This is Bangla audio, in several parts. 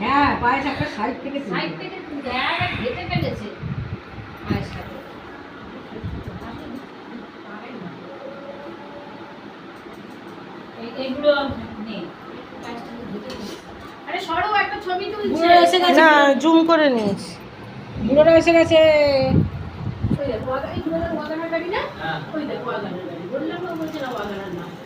হ্যাঁ পায়েস একটা সাইড থেকে সাইড থেকে জায়গা ঘেটে ফেলেছে পায়ের সাথে নেই। পায়েসটা ঘেটে ফেলেছে। আরে সরো একটা ছবি তুলছে। এসে গেছে। না জুম করে নিয়েছি। বুড়োরা এসে গেছে। ওই দেখো হ্যাঁ ওই দেখো ওই ওই থালা বা গ্লাস এতে তুলে দে একটাতে দুটো চলে গেছে বাবু চলে গেছে আরে বাট গ্লাস এইটাতে তুলে দে হ্যাঁ। আমি বি চারটে এটা নিয়ে এনেছিস বোতে আছে ওদেরটা কোথায় এটা আমি তো এইখানে এনে রেখেছিলাম ও নিয়ে রেখে গেছে কোথায়। বসো তো বসো হুম হুম দুটোতে পোলাও দেওয়া হয় না। আয় চলে আসো ওই ওই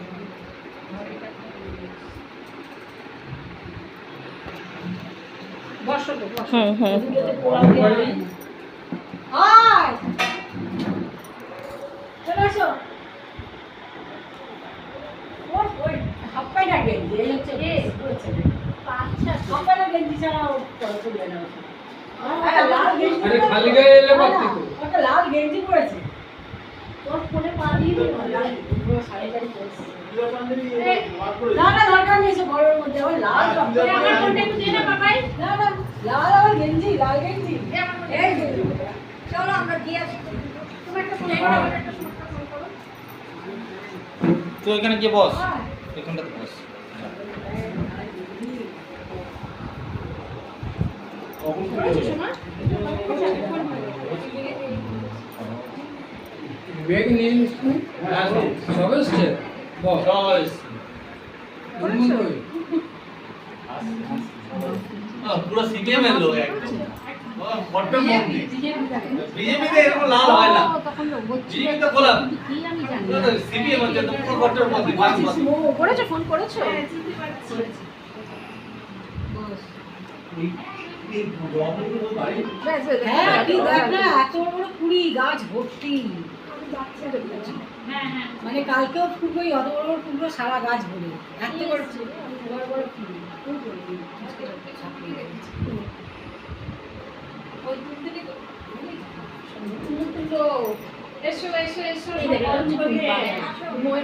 তো। একটা লাল গেঞ্জি পরেছে। তোর ফোনে পা দিয়ে শাড়ি টাড়ি পরেছে। না না দরকার নেই সে গরমের মধ্যে। আবার লাল আমার ফোনটা একটু দিয়ে না বাবাই না না লাল আবার গেঞ্জি লাল গেঞ্জি এই চলো আমরা দিয়ে আসি তুমি একটা ফোন করো আমার একটা ফোন করো তুই এখানে গিয়ে বস এখানটাতে বস ব্যাগ নিয়ে তুই? সবে এসছে? বল। চয়েস গুনগুন কই? পুরো সিপিএম এর লোক একদম বড্ড বিজেপিতে এরকম লাল হয় না। বিজেপি তো বললাম সিপিএম হচ্ছে তো পুরো বড্ড করেছ ফোন করেছ? হ্যাঁ হ্যাঁ হ্যাঁ মানে কালকেও ফুলকো অত বড় বড় ফুলকো সারা গাছ ভরে। এত বড় বড় বড় ফুল ফুল ভরে। ওই তুলতে দিই তো তুলো তুলো এসো এসো এসো ওই